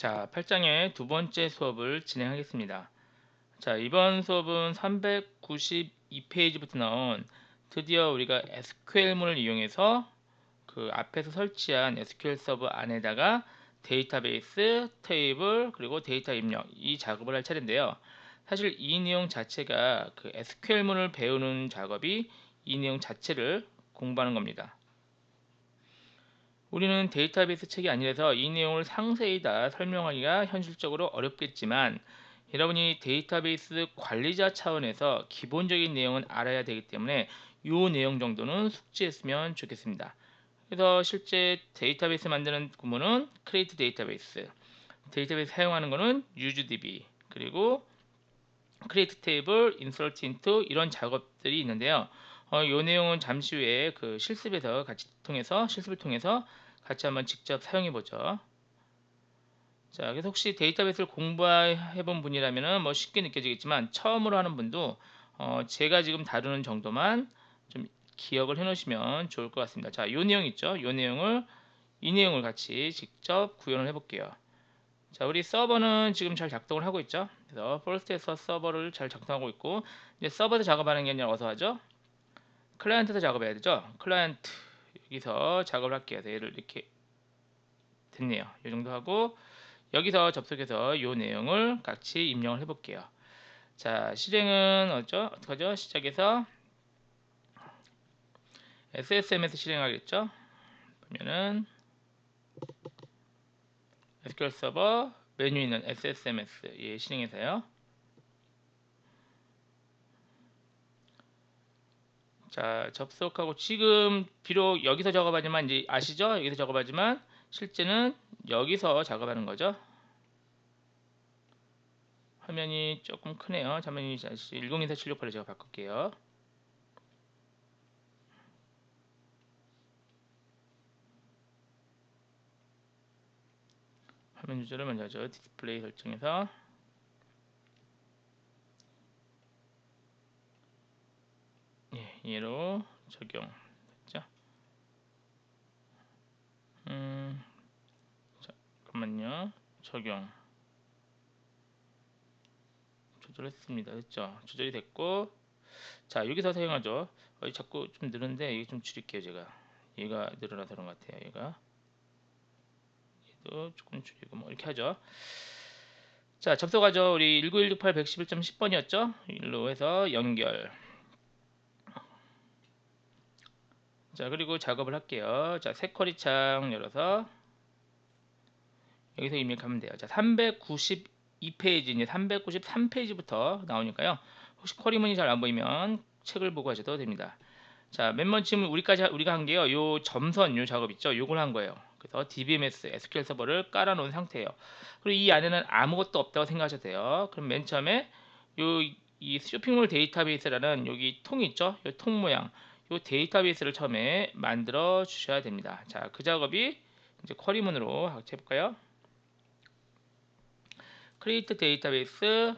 자, 8장의 두 번째 수업을 진행하겠습니다. 자, 이번 수업은 392페이지부터 나온 드디어 우리가 SQL문을 이용해서 그 앞에서 설치한 SQL 서버 안에다가 데이터베이스, 테이블, 그리고 데이터 입력 이 작업을 할 차례인데요. 사실 이 내용 자체가 그 SQL문을 배우는 작업이 이 내용 자체를 공부하는 겁니다. 우리는 데이터베이스 책이 아니라서 이 내용을 상세히 다 설명하기가 현실적으로 어렵겠지만 여러분이 데이터베이스 관리자 차원에서 기본적인 내용은 알아야 되기 때문에 이 내용 정도는 숙지했으면 좋겠습니다. 그래서 실제 데이터베이스 만드는 구문은 create 데이터베이스 데이터베이스 사용하는 거는 usedb 그리고 create table, insert into 이런 작업들이 있는데요. 어, 이 내용은 잠시 후에 그 실습에서 같이 통해서 실습을 통해서 같이 한번 직접 사용해 보죠. 자, 그래서 혹시 데이터베이스를 공부해 본 분이라면 뭐 쉽게 느껴지겠지만 처음으로 하는 분도 어, 제가 지금 다루는 정도만 좀 기억을 해 놓으시면 좋을 것 같습니다. 자, 요 내용 있죠? 요 내용을 이 내용을 같이 직접 구현을 해 볼게요. 자, 우리 서버는 지금 잘 작동을 하고 있죠? 그래서 퍼스트에서 서버를 잘 작동하고 있고 이제 서버에서 작업하는 게 아니라 어서 하죠? 클라이언트에서 작업해야 되죠. 클라이언트 여기서 작업을 할게요. 얘를 이렇게 됐네요. 이 정도 하고 여기서 접속해서 이 내용을 같이 입력을 해볼게요. 자 실행은 어쩌 어떡하죠? 시작해서 SSM에서 실행하겠죠. 보면은 SQL 서버 메뉴 있는 SSMS 예, 실행해서요. 자 접속하고 지금 비록 여기서 작업하지만 이제 아시죠? 여기서 작업하지만 실제는 여기서 작업하는 거죠. 화면이 조금 크네요. 잠깐만요. 102476으로 제가 바꿀게요. 화면 조절을 먼저 하죠. 디스플레이 설정에서 예, 얘로 적용 됐죠? 음, 잠깐만요. 적용 조절했습니다. 됐죠? 조절이 됐고 자 여기서 사용하죠. 어, 자꾸 좀 느는데 이게 좀 줄일게요 제가. 얘가 늘어나서 그런 것 같아요. 얘가 얘도 조금 줄이고 뭐 이렇게 하죠. 자 접속하죠. 우리 19168 111.10번이었죠. 일로 해서 연결 자 그리고 작업을 할게요. 자새 쿼리창 열어서 여기서 입력하면 돼요. 자 392페이지 이제 393페이지부터 나오니까요. 혹시 쿼리문이 잘 안 보이면 책을 보고 하셔도 됩니다. 자 맨 먼저 지금 우리까지 우리가 한 게요. 요 점선 요 작업 있죠? 요걸 한 거예요. 그래서 DBMS SQL 서버를 깔아 놓은 상태예요. 그리고 이 안에는 아무것도 없다고 생각하셔도 돼요. 그럼 맨 처음에 요이 쇼핑몰 데이터베이스라는 여기 통이 있죠? 이 통 모양 이 데이터베이스를 처음에 만들어 주셔야 됩니다. 자, 그 작업이 이제 쿼리문으로 해볼까요? create database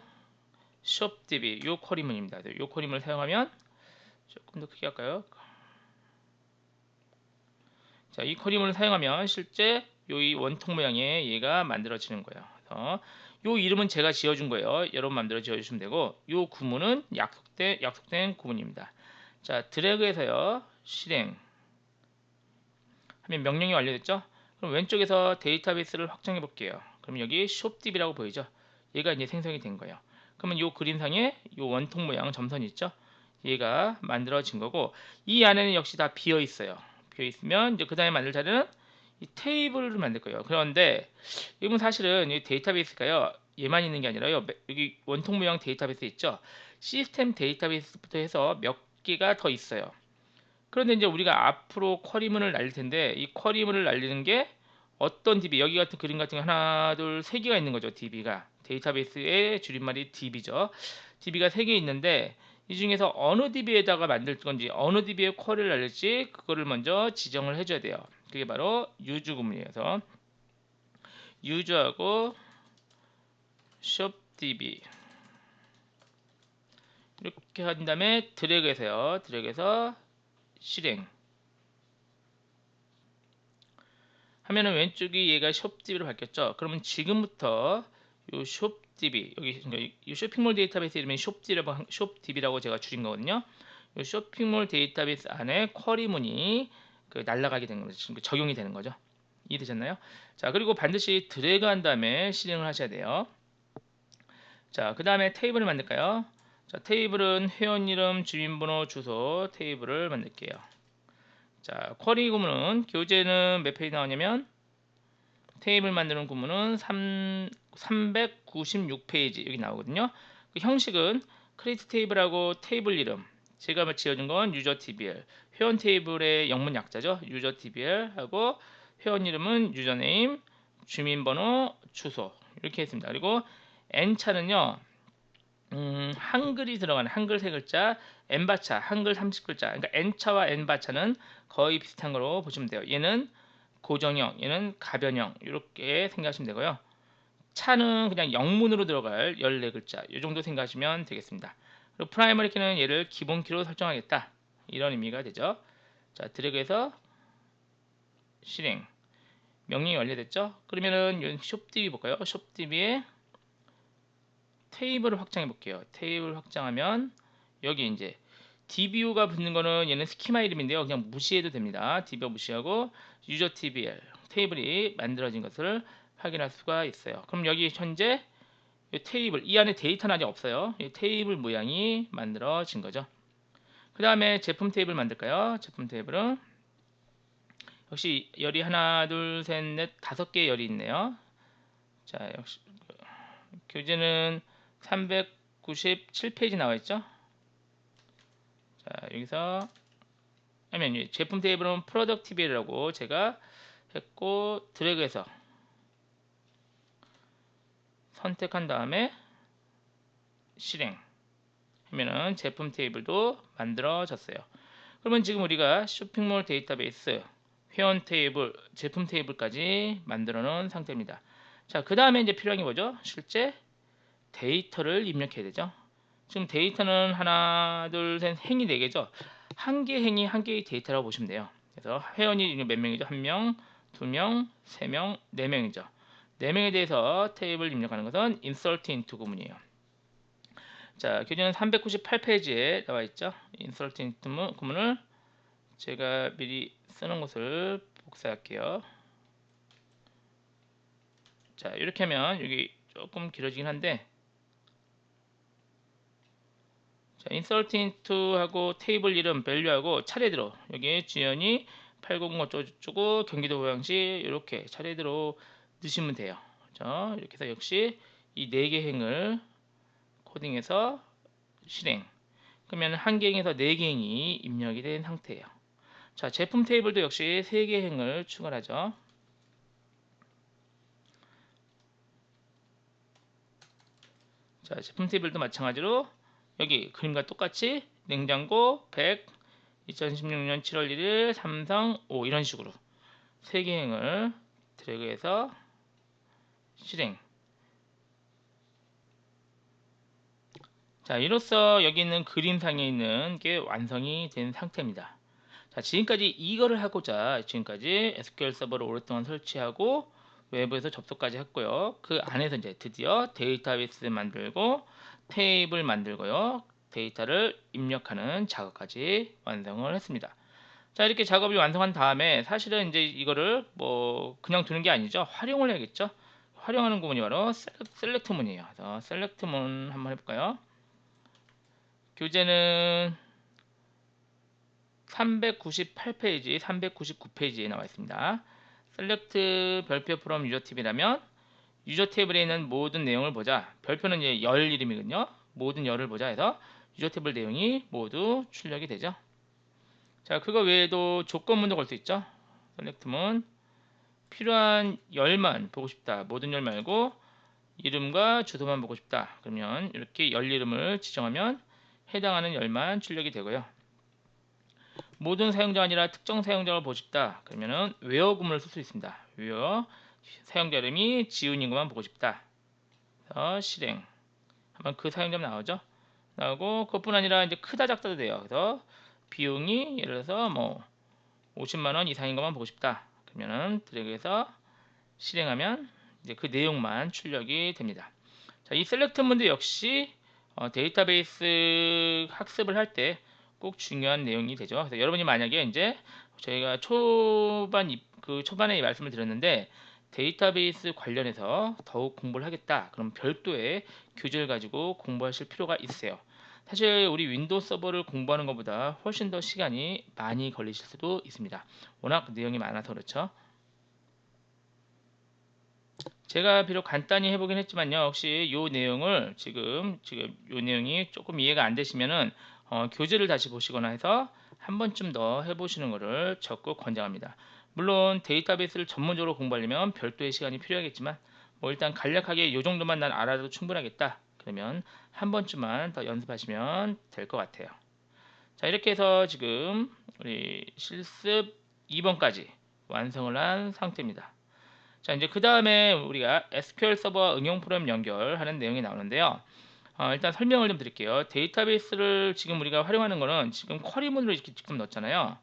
shopdb 요 쿼리문입니다. 요 쿼리문을 사용하면 조금 더 크게 할까요? 자, 이 쿼리문을 사용하면 실제 요이 원통 모양의 얘가 만들어지는 거예요. 그래서 요 이름은 제가 지어준 거예요. 여러분 마음대로 지어주시면 되고 요 구문은 약속된 약속된 구문입니다. 자 드래그해서요. 실행. 하면 명령이 완료됐죠? 그럼 왼쪽에서 데이터베이스를 확정해 볼게요. 그럼 여기 shopdb라고 보이죠? 얘가 이제 생성이 된 거예요. 그러면 요 그림상에 요 원통 모양 점선이 있죠? 얘가 만들어진 거고 이 안에는 역시 다 비어 있어요. 비어 있으면 이제 그 다음에 만들 자리는 이 테이블을 만들 거예요. 그런데 이건 사실은 이 데이터베이스가요 얘만 있는 게 아니라요. 여기 원통 모양 데이터베이스 있죠? 시스템 데이터베이스부터 해서 몇 개가 더 있어요. 그런데 이제 우리가 앞으로 쿼리문을 날릴 텐데 이 쿼리문을 날리는 게 어떤 DB 여기 같은 그림 같은 게 하나 둘 세 개가 있는 거죠 DB가. 데이터베이스의 줄임말이 DB죠. DB가 세 개 있는데 이 중에서 어느 DB에다가 만들 건지 어느 DB에 쿼리를 날릴지 그거를 먼저 지정을 해줘야 돼요. 그게 바로 유즈 구문이어서 유즈하고 shopdb 이렇게 한 다음에 드래그해서요. 드래그해서 실행. 하면은 왼쪽이 얘가 숍DB로 바뀌었죠. 그러면 지금부터 요 숍DB 여기 그러니까 이 쇼핑몰 데이터베이스 이름이 숍DB라고 숍DB라고 제가 줄인 거거든요. 요 쇼핑몰 데이터베이스 안에 쿼리문이 그 날라가게 되는 거죠. 지금 적용이 되는 거죠. 이해되셨나요? 자 그리고 반드시 드래그 한 다음에 실행을 하셔야 돼요. 자그 다음에 테이블을 만들까요? 자 테이블은 회원 이름, 주민번호, 주소 테이블을 만들게요. 자 쿼리 구문은 교재는 몇 페이지 나오냐면 테이블 만드는 구문은 3, 396페이지 여기 나오거든요. 그 형식은 크리에이트 테이블하고 테이블 이름 제가 지어준 건 유저 tbl 회원 테이블의 영문 약자죠. 유저 tbl 하고 회원 이름은 유저네임, 주민번호, 주소 이렇게 했습니다. 그리고 n차는요. 음, 한글이 들어가는 한글 세 글자, n바차 한글 30글자. 그러니까 n차와 n바차는 거의 비슷한 거로 보시면 돼요. 얘는 고정형, 얘는 가변형 이렇게 생각하시면 되고요. 차는 그냥 영문으로 들어갈 14글자 이 정도 생각하시면 되겠습니다. 그리고 프라이머리 키는 얘를 기본 키로 설정하겠다. 이런 의미가 되죠. 자, 드래그해서 실행. 명령이 완료됐죠? 그러면은 숍DB 볼까요? 숍DB에 테이블을 확장해 볼게요. 테이블 확장하면 여기 이제 dbu가 붙는 거는 얘는 스키마 이름인데요. 그냥 무시해도 됩니다. dbu 무시하고 user tbl 테이블이 만들어진 것을 확인할 수가 있어요. 그럼 여기 현재 이 테이블 이 안에 데이터는 아직 없어요. 이 테이블 모양이 만들어진 거죠. 그 다음에 제품 테이블 만들까요? 제품 테이블은 역시 열이 하나, 둘, 셋, 넷, 다섯 개의 열이 있네요. 자, 역시 교재는 397페이지 나와 있죠. 자, 여기서 하면 제품 테이블은 프로덕티비라고 제가 했고 드래그해서 선택한 다음에 실행 하면은 제품 테이블도 만들어졌어요. 그러면 지금 우리가 쇼핑몰 데이터베이스 회원 테이블, 제품 테이블까지 만들어 놓은 상태입니다. 자, 그 다음에 이제 필요한 게 뭐죠? 실제 데이터를 입력해야 되죠. 지금 데이터는 하나, 둘, 셋, 행이 4개죠. 한 개 행이 한 개의 데이터라고 보시면 돼요. 그래서 회원이 몇 명이죠? 한 명, 두 명, 세 명, 네 명이죠. 네 명에 대해서 테이블 입력하는 것은 insert into 구문이에요. 자, 교재는 398페이지에 나와 있죠. insert into 구문을 제가 미리 쓰는 것을 복사할게요. 자, 이렇게 하면 여기 조금 길어지긴 한데 자, insert into 하고 테이블 이름 value하고 차례대로 여기 주연이 800 어쩌고 경기도 고양시 이렇게 차례대로 넣으시면 돼요. 자, 이렇게 해서 역시 이 네 개 행을 코딩해서 실행. 그러면 한 개 행에서 네 개 행이 입력이 된 상태예요. 자, 제품 테이블도 역시 세 개 행을 추가하죠. 자, 제품 테이블도 마찬가지로 여기 그림과 똑같이 냉장고 100 2016년 7월 1일 삼성 5 이런 식으로 세 개 행을 드래그해서 실행. 자 이로써 여기 있는 그림상에 있는 게 완성이 된 상태입니다. 자 지금까지 이거를 하고자 지금까지 SQL 서버를 오랫동안 설치하고 외부에서 접속까지 했고요. 그 안에서 이제 드디어 데이터베이스 만들고 테이블 만들고요. 데이터를 입력하는 작업까지 완성을 했습니다. 자 이렇게 작업이 완성한 다음에 사실은 이제 이거를 뭐 그냥 두는 게 아니죠. 활용을 해야겠죠. 활용하는 부분이 바로 셀렉트 문이에요. 그래서 셀렉트 문 한번 해볼까요? 교재는 398페이지, 399페이지에 나와 있습니다. 셀렉트 별표 프롬 유저 팁이라면 유저 테이블에 있는 모든 내용을 보자. 별표는 이제 열 이름이거든요. 모든 열을 보자 해서 유저 테이블 내용이 모두 출력이 되죠. 자, 그거 외에도 조건문도 걸 수 있죠. 셀렉트문 필요한 열만 보고 싶다. 모든 열 말고 이름과 주소만 보고 싶다. 그러면 이렇게 열 이름을 지정하면 해당하는 열만 출력이 되고요. 모든 사용자 아니라 특정 사용자를 보고 싶다. 그러면은 웨어 구문을 쓸 수 있습니다. 웨어 사용자 이름이 지훈인 것만 보고 싶다. 그래서 실행. 하면 그 사용자만 나오죠. 나오고 그것뿐 아니라 이제 크다 작다도 돼요. 그래서 비용이 예를 들어서 뭐 50만 원 이상인 것만 보고 싶다. 그러면은 드래그해서 실행하면 이제 그 내용만 출력이 됩니다. 자, 이 셀렉트 문도 역시 어, 데이터베이스 학습을 할 때 꼭 중요한 내용이 되죠. 그래서 여러분이 만약에 이제 저희가 초반 이- 그 초반에 말씀을 드렸는데 데이터베이스 관련해서 더욱 공부를 하겠다. 그럼 별도의 교재를 가지고 공부하실 필요가 있어요. 사실 우리 윈도우 서버를 공부하는 것보다 훨씬 더 시간이 많이 걸리실 수도 있습니다. 워낙 내용이 많아서 그렇죠. 제가 비록 간단히 해보긴 했지만요. 혹시 이 내용을 지금 지금 이 내용이 조금 이해가 안 되시면은 어, 교재를 다시 보시거나 해서 한 번쯤 더 해보시는 것을 적극 권장합니다. 물론 데이터베이스를 전문적으로 공부하려면 별도의 시간이 필요하겠지만 뭐 일단 간략하게 이 정도만 난 알아도 충분하겠다. 그러면 한 번쯤만 더 연습하시면 될 것 같아요. 자 이렇게 해서 지금 우리 실습 2번까지 완성을 한 상태입니다. 자 이제 그 다음에 우리가 SQL 서버 응용 프로그램 연결하는 내용이 나오는데요. 어, 일단 설명을 좀 드릴게요. 데이터베이스를 지금 우리가 활용하는 거는 지금 쿼리문으로 이렇게 직접 넣었잖아요.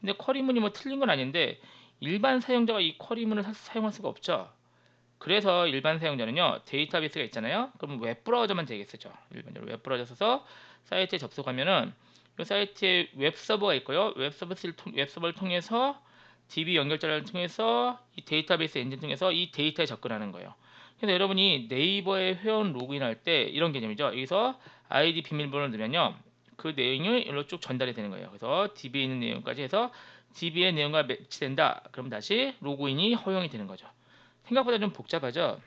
근데 쿼리문이 뭐 틀린 건 아닌데 일반 사용자가 이 쿼리문을 사- 사용할 수가 없죠. 그래서 일반 사용자는요 데이터베이스가 있잖아요. 그럼 웹 브라우저만 되겠죠. 일반적으로 웹 브라우저 써서 사이트에 접속하면은 이 사이트에 웹 서버가 있고요. 웹서버를, 통, 웹 서버를 통해서 DB 연결자를 통해서 이 데이터베이스 엔진 통해서 이 데이터에 접근하는 거예요. 그래서 여러분이 네이버에 회원 로그인할 때 이런 개념이죠. 여기서 아이디 비밀번호를 넣으면요. 그 내용이 일로 쭉 전달이 되는 거예요. 그래서 DB에 있는 내용까지 해서 DB의 내용과 매치된다. 그럼 다시 로그인이 허용이 되는 거죠. 생각보다 좀 복잡하죠.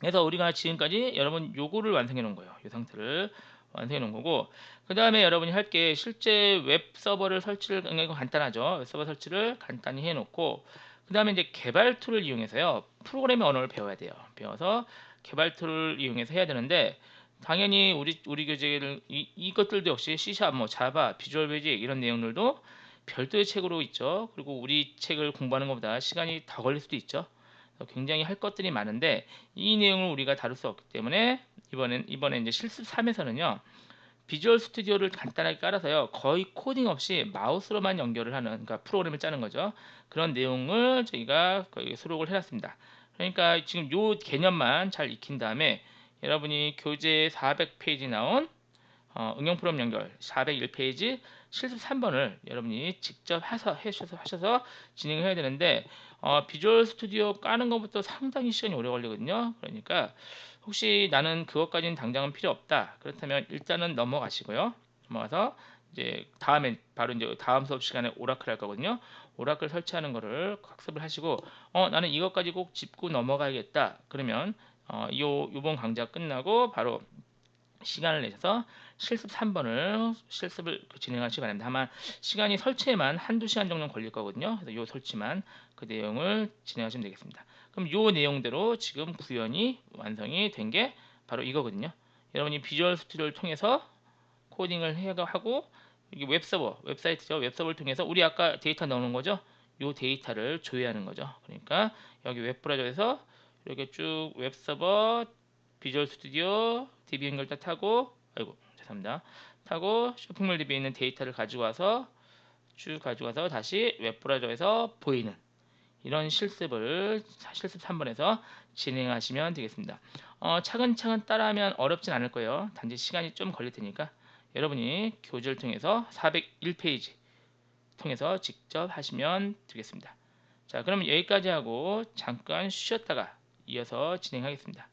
그래서 우리가 지금까지 여러분 요거를 완성해 놓은 거예요. 이 상태를 완성해 놓은 거고 그 다음에 여러분이 할 게 실제 웹 서버를 설치를 간단하죠. 웹 서버 설치를 간단히 해 놓고 그 다음에 이제 개발 툴을 이용해서요 프로그래밍 언어를 배워야 돼요. 배워서 개발 툴을 이용해서 해야 되는데 당연히 우리 우리 교재를 이, 이것들도 역시 C샵, 뭐 자바, 비주얼 베이직 이런 내용들도 별도의 책으로 있죠. 그리고 우리 책을 공부하는 것보다 시간이 더 걸릴 수도 있죠. 굉장히 할 것들이 많은데 이 내용을 우리가 다룰 수 없기 때문에 이번엔 이번에 이제 실습 3에서는요. 비주얼 스튜디오를 간단하게 깔아서요. 거의 코딩 없이 마우스로만 연결을 하는 그러니까 프로그램을 짜는 거죠. 그런 내용을 저희가 수록을 해놨습니다. 그러니까 지금 요 개념만 잘 익힌 다음에 여러분이 교재 400페이지 나온 어, 응용 프로그램 연결 401페이지 실습 3번을 여러분이 직접 해서 해셔서 하셔서 진행을 해야 되는데 어, 비주얼 스튜디오 까는 것부터 상당히 시간이 오래 걸리거든요. 그러니까 혹시 나는 그것까지는 당장은 필요 없다. 그렇다면 일단은 넘어가시고요. 넘어가서 이제 다음에 바로 이제 다음 수업 시간에 오라클 할 거거든요. 오라클 설치하는 거를 학습을 하시고 어 나는 이것까지 꼭 짚고 넘어가야겠다. 그러면 어, 요 요번 강좌 끝나고 바로 시간을 내셔서 실습 3번을 실습을 진행하시기 바랍니다. 다만 시간이 설치에만 한두 시간 정도 걸릴 거거든요. 그래서 요 설치만 그 내용을 진행하시면 되겠습니다. 그럼 요 내용대로 지금 구현이 완성이 된 게 바로 이거거든요. 여러분이 비주얼 스튜디오를 통해서 코딩을 해가 하고 이게 웹서버, 웹사이트죠. 웹서버를 통해서 우리 아까 데이터 넣는 거죠. 요 데이터를 조회하는 거죠. 그러니까 여기 웹브라우저에서 이렇게 쭉 웹서버, 비주얼 스튜디오, DB 연결다 타고 아이고 죄송합니다. 타고 쇼핑몰 DB에 있는 데이터를 가지고 와서 쭉 가지고 와서 다시 웹브라우저에서 보이는 이런 실습을 실습 3번에서 진행하시면 되겠습니다. 어, 차근차근 따라하면 어렵진 않을 거예요. 단지 시간이 좀 걸릴 테니까 여러분이 교재를 통해서 401페이지 통해서 직접 하시면 되겠습니다. 자, 그럼 여기까지 하고 잠깐 쉬었다가 이어서 진행하겠습니다.